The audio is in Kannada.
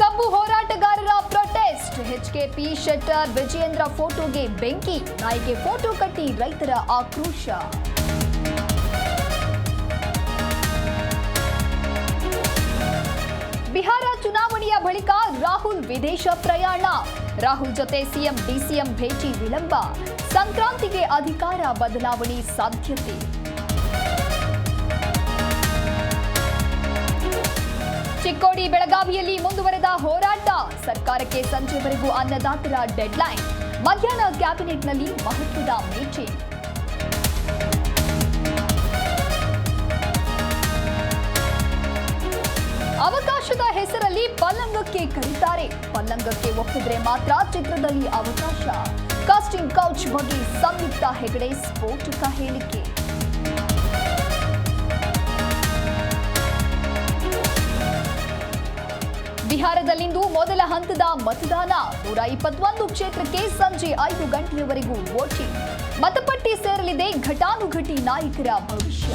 ಕಬ್ಬು ಹೋರಾಟಗಾರರ ಪ್ರೊಟೆಸ್ಟ್ ಎಚ್ಕೆಪಿ ಶೆಟ್ಟರ್ ವಿಜಯೇಂದ್ರ ಫೋಟೋಗೆ ಬೆಂಕಿ. ನಾಯಿಗೆ ಫೋಟೋ ಕಟ್ಟಿ ರೈತರ ಆಕ್ರೋಶ. ಬಿಹಾರ ಚುನಾವಣೆಯ ಬಳಿಕ ರಾಹುಲ್ ವಿದೇಶ ಪ್ರಯಾಣ. ರಾಹುಲ್ ಜೊತೆ ಸಿಎಂ, ಡಿಸಿಎಂ ಭೇಟಿ ವಿಳಂಬ. ಸಂಕ್ರಾಂತಿಗೆ ಅಧಿಕಾರ ಬದಲಾವಣೆ ಸಾಧ್ಯತೆ. ಚಿಕ್ಕೋಡಿ ಬೆಳಗಾವಿಯಲ್ಲಿ ಮುಂದುವರೆದ ಹೋರಾಟ. ಸರ್ಕಾರಕ್ಕೆ ಸಂಜೆವರೆಗೂ ಅನ್ನದಾತರ ಡೆಡ್ಲೈನ್ ಮಧ್ಯಾಹ್ನ ಕ್ಯಾಬಿನೆಟ್ನಲ್ಲಿ ಮಹತ್ವದ ಮೀಟಿಂಗ್ ಅವಕಾಶದ ಹೆಸರಲ್ಲಿ ಪಲ್ಲಂಗಕ್ಕೆ ಕರೀತಾರೆ. ಪಲ್ಲಂಗಕ್ಕೆ ಒಪ್ಪಿದ್ರೆ ಮಾತ್ರ ಚಿತ್ರದಲ್ಲಿ ಅವಕಾಶ. ಕಾಸ್ಟಿಂಗ್ ಕೌಚ್ ಬಗ್ಗೆ ಸಂಯುಕ್ತ ಹೆಗಡೆ ಸ್ಫೋಟಕ ಹೇಳಿಕೆ. ಬಿಹಾರದಲ್ಲಿಂದು ಮೊದಲ ಹಂತದ ಮತದಾನ. ನೂರ ಇಪ್ಪತ್ತೊಂದು ಕ್ಷೇತ್ರಕ್ಕೆ ಸಂಜೆ ಐದು ಗಂಟೆಯವರೆಗೂ ವೋಟಿಂಗ್. ಮತಪಟ್ಟಿ ಸೇರಲಿದೆ ಘಟಾನುಘಟಿ ನಾಯಕರ ಭವಿಷ್ಯ.